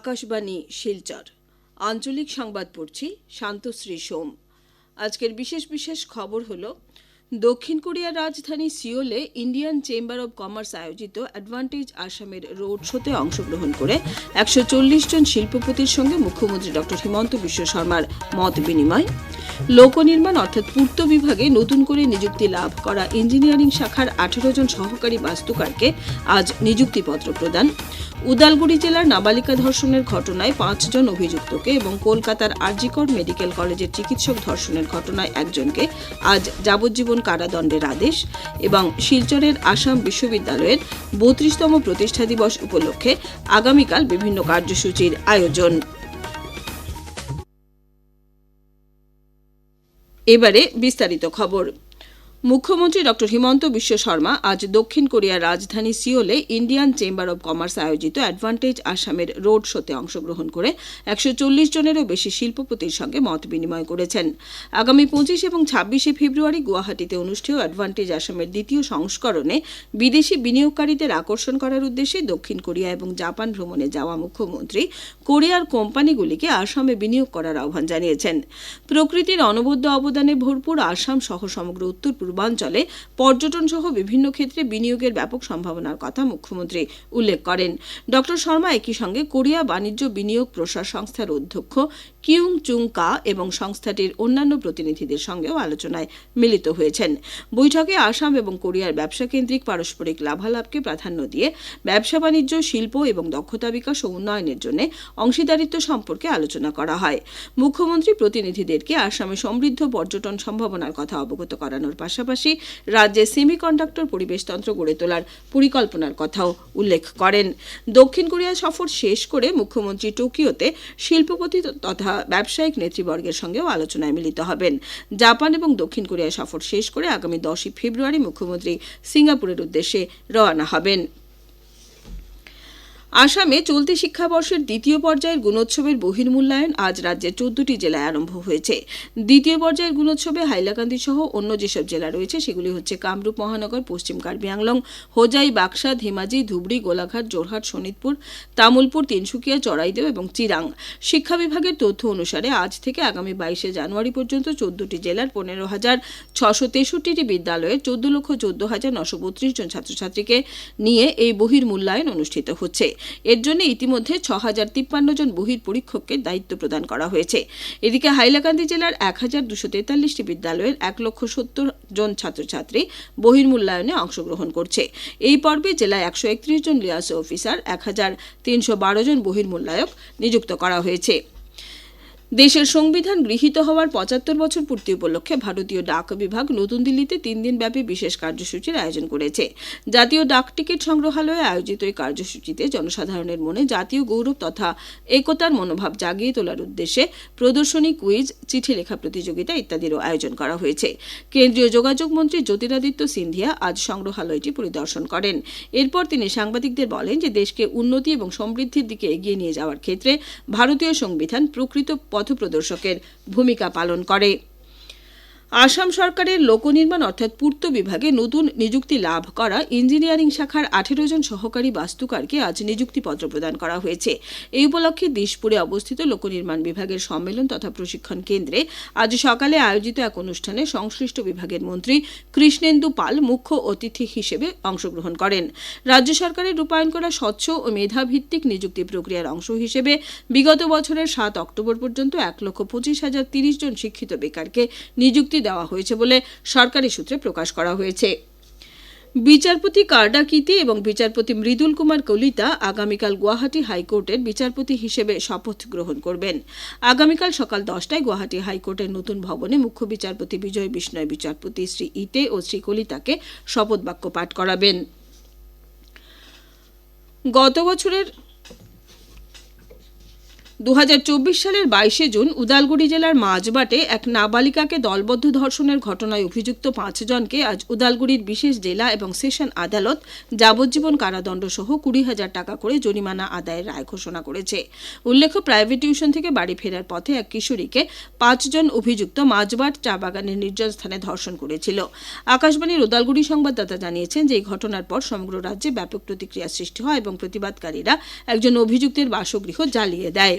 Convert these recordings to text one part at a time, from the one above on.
আকাশবাণী শিলচর। আঞ্চলিক সংবাদ পড়ছি শান্তশ্রী সোম। আজকের বিশেষ বিশেষ খবর হল দক্ষিণ কোরিয়ার রাজধানী সিওলে ইন্ডিয়ান চেম্বার অব কমার্স আয়োজিত অ্যাডভান্টেজ আসামের রোড শোতে অংশগ্রহণ করে একশো চল্লিশ জন শিল্পপতির সঙ্গে মুখ্যমন্ত্রী ডক্টর হিমন্ত বিশ্ব শর্মার মত বিনিময়। লোক নির্মাণ অর্থাৎ পূর্ত বিভাগে নতুন করে নিযুক্তি লাভ করা ইঞ্জিনিয়ারিং শাখার আঠেরো জন সহকারী বাস্তুকারকে আজ নিযুক্তিপত্র প্রদান। উদালগুড়ি জেলার নাবালিকা ধর্ষণের ঘটনায় পাঁচজন অভিযুক্তকে এবং কলকাতার আরজিকর মেডিকেল কলেজের চিকিৎসক ধর্ষণের ঘটনায় একজনকে আজ যাবজ্জীবন কারাদণ্ডের আদেশ এবং শিলচরের আসাম বিশ্ববিদ্যালয়ের বত্রিশতম প্রতিষ্ঠা দিবস উপলক্ষে আগামীকাল বিভিন্ন কার্যসূচির আয়োজন। এবারে বিস্তারিত খবর। মুখ্যমন্ত্রী ডক্টর হিমন্ত বিশ্ব শর্মা আজ দক্ষিণ কোরিয়ার রাজধানী সিওলে ইন্ডিয়ান চেম্বার অব কমার্স আয়োজিত অ্যাডভান্টেজ আসামের রোড শোতে অংশগ্রহণ করে একশো চল্লিশ জনেরও বেশি শিল্পপতির সঙ্গে মত বিনিময় করেছেন। আগামী পঁচিশ এবং ছাব্বিশে ফেব্রুয়ারি গুয়াহাটিতে অনুষ্ঠেয় অ্যাডভান্টেজ আসামের দ্বিতীয় সংস্করণে বিদেশি বিনিয়োগকারীদের আকর্ষণ করার উদ্দেশ্যে দক্ষিণ কোরিয়া এবং জাপান ভ্রমণে যাওয়া মুখ্যমন্ত্রী কোরিয়ার কোম্পানিগুলিকে আসামে বিনিয়োগ করার আহ্বান জানিয়েছেন। প্রকৃতির অনবদ্য অবদানে ভরপুর আসাম সহ সমগ্র উত্তর পূর্বাঞ্চলে পর্যটন সহ বিভিন্ন ক্ষেত্রে বিনিয়োগের ব্যাপক সম্ভাবনার কথা মুখ্যমন্ত্রী উল্লেখ করেন। ড শর্মা একই সঙ্গে কোরিয়া বাণিজ্য বিনিয়োগ প্রসার সংস্থার অধ্যক্ষ কিউং চুং কা এবং সংস্থাটির অন্যান্য প্রতিনিধিদের সঙ্গেও আলোচনায় মিলিত হয়েছেন। বৈঠকে আসাম এবং কোরিয়ার ব্যবসা কেন্দ্রিক পারস্পরিক লাভালাভকে প্রাধান্য দিয়ে ব্যবসা বাণিজ্য, শিল্প এবং দক্ষতা বিকাশ ও উন্নয়নের জন্য অংশীদারিত্ব সম্পর্কে আলোচনা করা হয়। মুখ্যমন্ত্রী প্রতিনিধিদেরকে আসামে সমৃদ্ধ পর্যটন সম্ভাবনার কথা অবগত করানোর পাশাপাশি রাজ্যে সেমিকন্ডাক্টর পরিবেশতন্ত্র গড়ে তোলার পরিকল্পনার কথাও উল্লেখ করেন। দক্ষিণ কোরিয়া সফর শেষ করে মুখ্যমন্ত্রী টোকিওতে শিল্পপতি তথা ব্যবসায়িক নেতৃবর্গের সঙ্গেও আলোচনায় মিলিত হবেন। জাপান এবং দক্ষিণ কোরিয়া সফর শেষ করে আগামী দশই ফেব্রুয়ারি মুখ্যমন্ত্রী সিঙ্গাপুরের উদ্দেশ্যে রওনা হবেন। আসামে চলতি শিক্ষাবর্ষের দ্বিতীয় পর্যায়ের গুণোৎসবের বহির্মূল্যায়ন আজ রাজ্যের চোদ্দটি জেলায় আরম্ভ হয়েছে। দ্বিতীয় পর্যায়ের গুণোৎসবে হাইলাকান্দি সহ অন্য যেসব জেলা রয়েছে, সেগুলি হচ্ছে কামরূপ মহানগর, পশ্চিম কার্বি আংলং হোজাই, বাক্সা, ধেমাজি, ধুবড়ি, গোলাঘাট জোরহাট শোনিতপুর তামুলপুর, তিনসুকিয়া, চড়াইদেও এবং চিরাং। শিক্ষা বিভাগের তথ্য অনুসারে আজ থেকে আগামী বাইশে জানুয়ারি পর্যন্ত চোদ্দটি জেলার পনেরো হাজার ছশো তেষট্টিটি বিদ্যালয়ে চোদ্দ লক্ষ চোদ্দ হাজার নশো বত্রিশ জন ছাত্রছাত্রীকে নিয়ে এই বহির্মূল্যায়ন অনুষ্ঠিত হচ্ছে। এর জন্য ইতিমধ্যে ছ হাজার তিপ্পান্ন জন বহির পরীক্ষককে দায়িত্ব প্রদান করা হয়েছে। এদিকে হাইলাকান্দি জেলার এক হাজার দুশো তেতাল্লিশটি বিদ্যালয়ের এক লক্ষ সত্তর জন ছাত্রছাত্রী বহির্মূল্যায়নে অংশগ্রহণ করছে। এই পর্বে জেলায় একশো একত্রিশ জন লিয়াস অফিসার এক হাজার তিনশো বারো জন বহির্মূল্যায়ক নিযুক্ত করা হয়েছে। দেশের সংবিধান গৃহীত হওয়ার পঁচাত্তর বছর পূর্তি উপলক্ষে ভারতীয় ডাক বিভাগ নতুন দিল্লিতে তিন দিনব্যাপী বিশেষ কার্যসূচির আয়োজন করেছে। জাতীয় ডাক টিকিট সংগ্রহালয়ে আয়োজিত এই কার্যসূচিতে জনসাধারণের মনে জাতীয় গৌরব তথা একতার মনোভাব জাগিয়ে তোলার উদ্দেশ্যে প্রদর্শনী, কুইজ, চিঠি লেখা প্রতিযোগিতা ইত্যাদিরও আয়োজন করা হয়েছে। কেন্দ্রীয় যোগাযোগ মন্ত্রী জ্যোতিরাদিত্য সিন্ধিয়া আজ সংগ্রহালয়টি পরিদর্শন করেন। এরপর তিনি সাংবাদিকদের বলেন যে দেশকে উন্নতি এবং সমৃদ্ধির দিকে এগিয়ে নিয়ে যাওয়ার ক্ষেত্রে ভারতীয় সংবিধান প্রকৃত পথপ্রদর্শকের ভূমিকা পালন করে। আসাম সরকারের লোকনির্মাণ অর্থাৎ পূর্ত বিভাগে নতুন নিযুক্তি লাভ করা ইঞ্জিনিয়ারিং শাখার আঠেরো জন সহকারী বাস্তুকারকে আজ নিযুক্তিপত্র প্রদান করা হয়েছে। এই উপলক্ষে দিশপুরে অবস্থিত লোকনির্মাণ বিভাগের সম্মেলন তথা প্রশিক্ষণ কেন্দ্রে আজ সকালে আয়োজিত এক অনুষ্ঠানে সংশ্লিষ্ট বিভাগের মন্ত্রী কৃষ্ণেন্দু পাল মুখ্য অতিথি হিসেবে অংশগ্রহণ করেন। রাজ্য সরকারের রূপায়ণ করা স্বচ্ছ ও মেধাভিত্তিক নিযুক্তি প্রক্রিয়ার অংশ হিসেবে বিগত বছরের সাত অক্টোবর পর্যন্ত এক লক্ষ পঁচিশ হাজার তিরিশ জন শিক্ষিত বেকারকে নিযুক্তি দেওয়া হয়েছে বলে সরকারি সূত্রে প্রকাশ করা হয়েছে। বিচারপতি কার্ডাকিতি এবং বিচারপতি মৃদুল কুমার কলিতা আগামীকাল গুয়াহাটি হাইকোর্টের বিচারপতি হিসেবে শপথ গ্রহণ করবেন। আগামীকাল সকাল দশটায় গুয়াহাটি হাইকোর্টের নতুন ভবনে মুখ্য বিচারপতি বিজয় বিষ্ণয়, বিচারপতি শ্রী ইতে ও শ্রী কলিতাকে শপথ বাক্য পাঠ করাবেন। গত বছরের দু হাজার চব্বিশ সালের বাইশে জুন উদালগুড়ি জেলার মাঝবাটে এক নাবালিকাকে দলবদ্ধ ধর্ষণের ঘটনায় অভিযুক্ত পাঁচজনকে আজ উদালগুড়ির বিশেষ জেলা এবং সেশন আদালত যাবজ্জীবন কারাদণ্ড সহ কুড়ি হাজার টাকা করে জরিমানা আদায়ের রায় ঘোষণা করেছে। উল্লেখ্য, প্রাইভেট টিউশন থেকে বাড়ি ফেরার পথে এক কিশোরীকে পাঁচজন অভিযুক্ত মাঝবাট চা বাগানের নির্জন স্থানে ধর্ষণ করেছিল। আকাশবাণীর উদালগুড়ি সংবাদদাতা জানিয়েছেন যে এই ঘটনার পর সমগ্র রাজ্যে ব্যাপক প্রতিক্রিয়া সৃষ্টি হয় এবং প্রতিবাদকারীরা একজন অভিযুক্তের বাসগৃহ জ্বালিয়ে দেয়।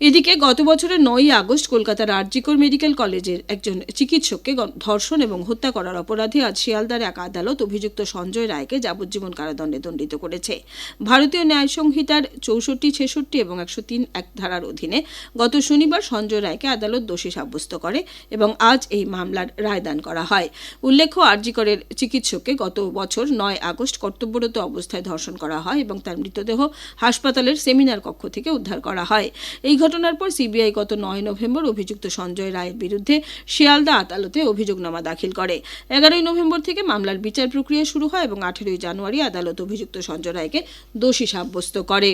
এদিকে গত বছরের নয়ই আগস্ট কলকাতার আরজিকর মেডিকেল কলেজের একজন চিকিৎসককে ধর্ষণ এবং হত্যা করার অপরাধে আজ শিয়ালদার এক আদালত অভিযুক্ত সঞ্জয় রায়কে যাবজ্জীবন কারাদণ্ডে দণ্ডিত করেছে। ভারতীয় ন্যায় সংহিতার চৌষট্টি, ছেষট্টি এবং একশো তিন এক ধারার অধীনে গত শনিবার সঞ্জয় রায়কে আদালত দোষী সাব্যস্ত করে এবং আজ এই মামলার রায়দান করা হয়। উল্লেখ্য, আরজিকরের চিকিৎসককে গত বছর নয় আগস্ট কর্তব্যরত অবস্থায় ধর্ষণ করা হয় এবং তার মৃতদেহ হাসপাতালের সেমিনার কক্ষ থেকে উদ্ধার করা হয়। এই ঘটনার পর সিবিআই গত নয় নভেম্বর অভিযুক্ত সঞ্জয় রায়ের বিরুদ্ধে শিয়ালদা আদালতে অভিযোগনামা দাখিল করে। এগারোই নভেম্বর থেকে মামলার বিচার প্রক্রিয়া শুরু হয় এবং আঠেরোই জানুয়ারি আদালত অভিযুক্ত সঞ্জয় রায়কে দোষী সাব্যস্ত করে।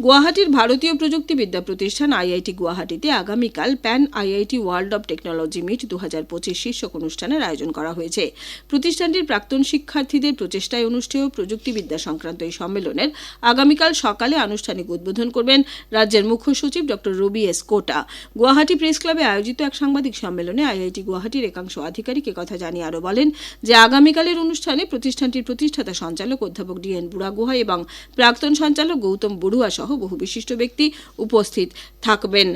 গুয়াহাটির ভারতীয় প্রযুক্তিবিদ্যা প্রতিষ্ঠান আইআইটি গুয়াহাটিতে আগামীকাল pan IIT world of technology meet দু হাজার পঁচিশ শীর্ষক অনুষ্ঠানের আয়োজন করা হয়েছে। প্রতিষ্ঠানটির প্রাক্তন শিক্ষার্থীদের প্রচেষ্টায় অনুষ্ঠেয় প্রযুক্তিবিদ্যা সংক্রান্ত এই সম্মেলনের আগামীকাল সকালে আনুষ্ঠানিক উদ্বোধন করবেন রাজ্যের মুখ্য সচিব doctor Ravi S Kota. Guwahati press ক্লাবে আয়োজিত এক সাংবাদিক সম্মেলনে আইআইটি গুয়াহাটির একাংশ আধিকারিক কথা জানিয়ে আরও বলেন যে আগামীকালের অনুষ্ঠানে প্রতিষ্ঠানটির প্রতিষ্ঠাতা সঞ্চালক অধ্যাপক ডি এন বুড়াগুহা এবং প্রাক্তন সঞ্চালক গৌতম বড়ুয়া সহ বহু বিশিষ্ট ব্যক্তি উপস্থিত থাকবেন।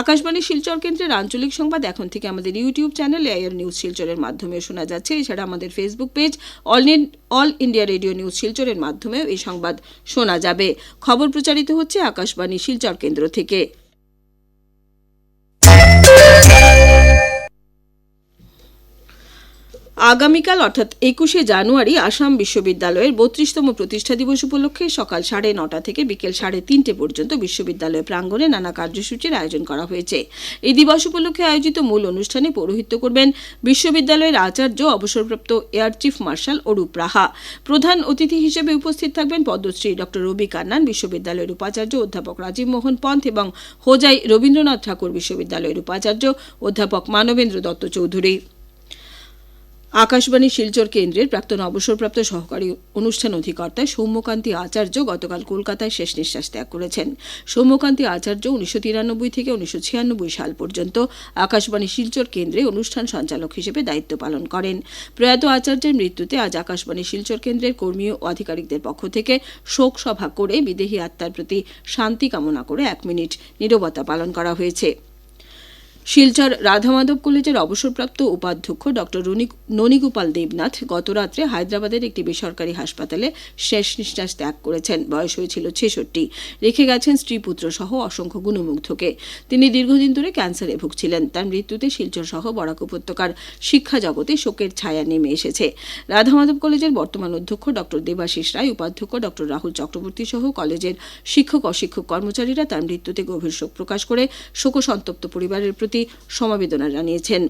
আকাশবাণী শিলচর কেন্দ্রের আঞ্চলিক সংবাদ এখন থেকে আমাদের ইউটিউব চ্যানেল এয়ার নিউজ শিলচরের মাধ্যমে শোনা যাচ্ছে। এছাড়া আমাদের Facebook page all All India Radio news শিলচরের মাধ্যমেও এই সংবাদ শোনা যাবে। খবর প্রচারিত হচ্ছে আকাশবাণী শিলচর কেন্দ্র থেকে। আগামীকাল অর্থাৎ একুশে জানুয়ারি আসাম বিশ্ববিদ্যালয়ের বত্রিশতম প্রতিষ্ঠা দিবস উপলক্ষে সকাল সাড়ে নটা থেকে বিকেল সাড়ে তিনটে পর্যন্ত বিশ্ববিদ্যালয় প্রাঙ্গণে নানা কার্যসূচির আয়োজন করা হয়েছে। এই দিবস উপলক্ষে আয়োজিত মূল অনুষ্ঠানে পৌরোহিত্য করবেন বিশ্ববিদ্যালয়ের আচার্য, অবসরপ্রাপ্ত air chief marshal Arup Raha. প্রধান অতিথি হিসেবে উপস্থিত থাকবেন পদ্মশ্রী ডক্টর রবি কান্নান, বিশ্ববিদ্যালয়ের উপাচার্য অধ্যাপক রাজীব মোহন পন্থ এবং হোজাই রবীন্দ্রনাথ ঠাকুর, বিশ্ববিদ্যালয়ের উপাচার্য অধ্যাপক মানবেন্দ্র দত্ত চৌধুরী। আকাশবাণী শিলচর কেন্দ্রের প্রাক্তন অবসরপ্রাপ্ত সহকারী অনুষ্ঠান অধিকর্তা সৌম্যকান্তি আচার্য গতকাল কলকাতায় শেষ নিঃশ্বাস ত্যাগ করেছেন। সৌম্যকান্তি আচার্য উনিশশো তিরানব্বই থেকে উনিশশো ছিয়ানব্বই সাল পর্যন্ত আকাশবাণী শিলচর কেন্দ্রে অনুষ্ঠান সঞ্চালক হিসেবে দায়িত্ব পালন করেন। প্রয়াত আচার্যের মৃত্যুতে আজ আকাশবাণী শিলচর কেন্দ্রের কর্মী ও আধিকারিকদের পক্ষ থেকে শোক সভা করে বিদেহী আত্মার প্রতি শান্তি কামনা করে এক মিনিট নীরবতা পালন করা হয়েছে। শিলচর রাধামাধব কলেজের অবসরপ্রাপ্ত উপাধ্যক্ষ ডক্টর ননীগোপাল দেবনাথ গতরাত্রে হায়দ্রাবাদের একটি বেসরকারি হাসপাতালে শেষ নিঃশ্বাস ত্যাগ করেছেন। বয়স হয়েছিল ছেষট্টি। রেখে গেছেন স্ত্রী পুত্র সহ অসংখ্য গুণমুগ্ধকে। তিনি দীর্ঘদিন ধরে ক্যান্সারে ভুগছিলেন। তার মৃত্যুতে শিলচর সহ বরাক উপত্যকার শিক্ষা জগতে শোকের ছায়া নেমে এসেছে। রাধামাধব কলেজের বর্তমান অধ্যক্ষ ডক্টর দেবাশিস রায়, উপাধ্যক্ষ ডক্টর রাহুল চক্রবর্তী সহ কলেজের শিক্ষক অশিক্ষক কর্মচারীরা তার মৃত্যুতে গভীর শোক প্রকাশ করে। শোকসন্তপ্ত পরিবারের প্রতি সমবেদনা জানিয়েছেন।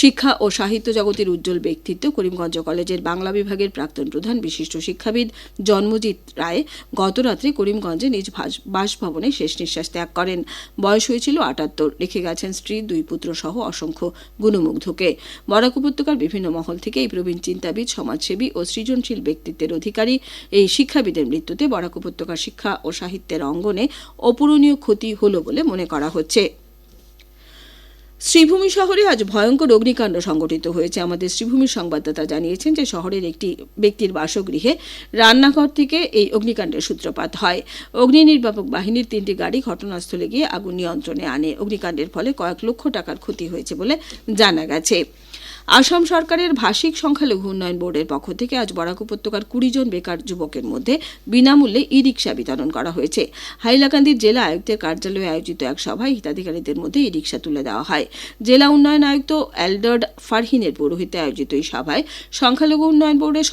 শিক্ষা ও সাহিত্য জগতের উজ্জ্বল ব্যক্তিত্ব করিমগঞ্জ কলেজের বাংলা বিভাগের প্রাক্তন প্রধান বিশিষ্ট শিক্ষাবিদ জন্মজিৎ রায় গতরাত্রে করিমগঞ্জে নিজ বাসভবনে শেষ নিঃশ্বাস ত্যাগ করেন। বয়স হয়েছিল আটাত্তর। রেখে গেছেন, স্ত্রী, দুই পুত্র সহ অসংখ্য গুণমুগ্ধকে। বরাক উপত্যকার বিভিন্ন মহল থেকে এই প্রবীণ চিন্তাবিদ, সমাজসেবী ও সৃজনশীল ব্যক্তিত্বের অধিকারী এই শিক্ষাবিদের মৃত্যুতে বরাক উপত্যকার শিক্ষা ও সাহিত্যের অঙ্গনে অপূরণীয় ক্ষতি হল বলে মনে করা হচ্ছে। শ্রীভূমি শহরে আজ ভয়ঙ্কর অগ্নিকাণ্ড সংঘটিত হয়েছে। আমাদের শ্রীভূমির সংবাদদাতা জানিয়েছেন যে শহরের একটি ব্যক্তির বাসগৃহে রান্নাঘর থেকে এই অগ্নিকাণ্ডের সূত্রপাত হয়। অগ্নি নির্বাপক বাহিনীর তিনটি গাড়ি ঘটনাস্থলে গিয়ে আগুন নিয়ন্ত্রণে আনে। অগ্নিকাণ্ডের ফলে কয়েক লক্ষ টাকার ক্ষতি হয়েছে বলে জানা গেছে। আসাম সরকারের ভাষিক সংখ্যালঘু উন্নয়ন বোর্ডের পক্ষ থেকে আজ বরাক উপত্যকার কুড়ি জন বেকার যুবকের মধ্যে বিনামূল্যে ই রিক্সা বিতরণ করা হয়েছে। হাইলাকান্দির জেলা আয়ুক্তের কার্যালয়ে আয়োজিত এক সভায় হিতাধিকারীদের মধ্যে ই রিক্সা তুলে দেওয়া হয়। জেলা উন্নয়ন আয়ুক্ত এলডার্ড ফারহিনের পৌরোহিত্যে আয়োজিত এই সভায় সংখ্যালঘু উন্নয়ন বোর্ডের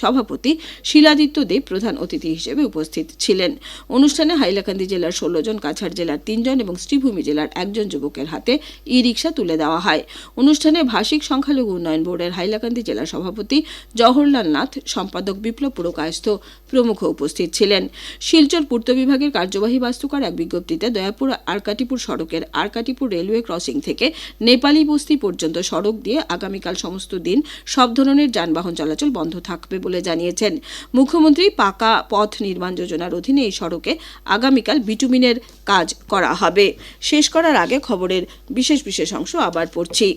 সভাপতি শিলাদিত্য দেব প্রধান অতিথি হিসেবে উপস্থিত ছিলেন। অনুষ্ঠানে হাইলাকান্দি জেলার ষোলো জন, কাছাড় জেলার তিনজন এবং শ্রীভূমি জেলার একজন যুবকের হাতে ই রিক্সা তুলে দেওয়া হয়। অনুষ্ঠানে ভাষিক সংখ্যালঘু উন্নয়ন বোর্ডের হাইলাকান্দি জেলা সভাপতি জওহরলাল নাথ, সম্পাদক বিপ্লব পুরকায়স্থ প্রমুখ উপস্থিত ছিলেন। শিলচর পূর্ত বিভাগের কার্যবাহী বাস্তুকার এক বিজ্ঞপ্তিতে দয়াপুর আরকাটিপুর সড়কের আরকাটিপুর রেলওয়ে ক্রসিং থেকে নেপালি বস্তি পর্যন্ত সড়ক দিয়ে আগামীকাল সমস্ত দিন সব ধরনের যানবাহন চলাচল বন্ধ থাকবে বলে জানিয়েছেন। মুখ্যমন্ত্রী পাকা পথ নির্মাণ যোজনার অধীনে এই সড়কে আগামীকাল বিটুমিনের কাজ করা হবে। শেষ করার আগে খবরের বিশেষ বিশেষ অংশ আবার পড়ছি।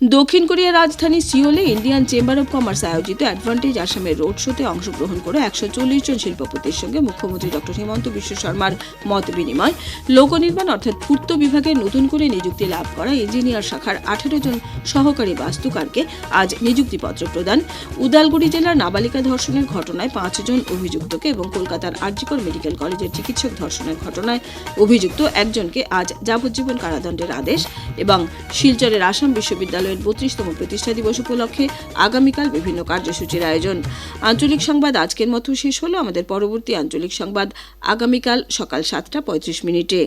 দক্ষিণ কোরিয়ার রাজধানী সিওলে ইন্ডিয়ান চেম্বার অব কমার্স আয়োজিত অ্যাডভান্টেজ আসামের রোড শোতে অংশগ্রহণ করে একশো চল্লিশ জন শিল্পপতির সঙ্গে মুখ্যমন্ত্রী ডক্টর হিমন্ত বিশ্ব শর্মার মত বিনিময়। লোকনির্মাণ অর্থাৎ পূর্ত বিভাগে নতুন করে নিযুক্তি লাভ করা ইঞ্জিনিয়ার শাখার আঠারো জন সহকারী বাস্তুকারকে আজ নিযুক্তিপত্র প্রদান। উদালগুড়ি জেলার নাবালিকা ধর্ষণের ঘটনায় পাঁচজন অভিযুক্তকে এবং কলকাতার আরজিকর মেডিকেল কলেজের চিকিৎসক ধর্ষণের ঘটনায় অভিযুক্ত একজনকে আজ যাবজ্জীবন কারাদণ্ডের আদেশ এবং শিলচরের আসাম বিশ্ববিদ্যালয়ের বত্রিশতম প্রতিষ্ঠা দিবস উপলক্ষে আগামীকাল বিভিন্ন কার্যসূচির আয়োজন। আঞ্চলিক সংবাদ আজকের মতো শেষ হলো। আমাদের পরবর্তী আঞ্চলিক সংবাদ আগামীকাল সকাল সাতটা পঁয়ত্রিশ মিনিটে।